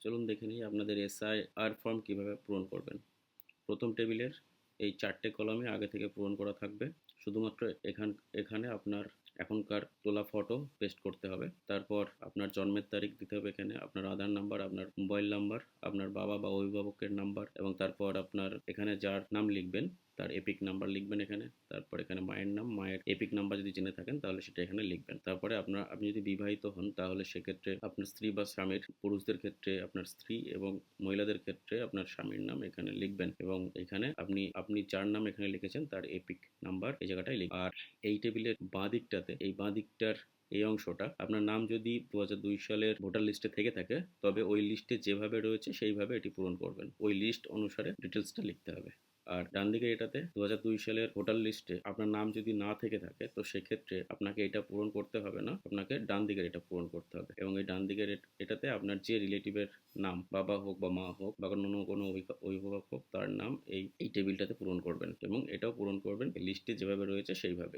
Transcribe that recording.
চলুন দেখে নিই আপনাদের এসআই আর ফর্ম কীভাবে পূরণ করবেন। প্রথম টেবিলের এই চারটে কলমে আগে থেকে পূরণ করা থাকবে। শুধুমাত্র এখান, এখানে আপনার এখনকার তোলা ফটো পেস্ট করতে হবে। তারপর আপনার জন্মের তারিখ দিতে হবে এখানে, আপনার আধার নাম্বার, আপনার মোবাইল নাম্বার, আপনার বাবা বা অভিভাবকের নাম্বার এবং তারপর আপনার এখানে যার নাম লিখবেন, তার এপিক নাম্বার লিখবেন এখানে, তারপর এখানে মায়ের নাম, মায়ের এপিক নাম্বার যদি জেনে থাকেন তাহলে সেটা এখানে লিখবেন। তারপরে আপনার, আপনি যদি বিবাহিত হন তাহলে সেক্ষেত্রে আপনার স্ত্রী বা স্বামীর, পুরুষদের ক্ষেত্রে আপনার স্ত্রী এবং মহিলাদের ক্ষেত্রে আপনার স্বামীর নাম এখানে লিখবেন এবং এখানে আপনি আপনি যার নাম এখানে লিখেছেন তার এপিক নাম্বার এই জায়গাটায় লিখবেন। আর এই টেবিলের বাঁ দিকটাতে, এই বাঁ দিকটার এই অংশটা। আপনার নাম যদি দু হাজার দুই সালের ভোটার লিস্টে থেকে থাকে, তবে ওই লিস্টে যেভাবে রয়েছে সেইভাবে এটি পূরণ করবেন। ওই লিস্ট অনুসারে ডিটেলসটা লিখতে হবে। আর ডান দিকে এটাতে দু সালের ভোটার লিস্টে আপনার নাম যদি না থেকে থাকে, তো সেক্ষেত্রে আপনাকে এটা পূরণ করতে হবে না। আপনাকে ডান দিকের এটা পূরণ করতে হবে। এবং এই ডান দিকের এটাতে আপনার যে রিলেটিভের নাম, বাবা হোক বা মা হোক, বা অন্য কোনো অভিভা- অভিভাবক হোক, তার নাম এই এই টেবিলটাতে পূরণ করবেন। এবং এটাও পূরণ করবেন লিস্টে যেভাবে রয়েছে সেইভাবেই।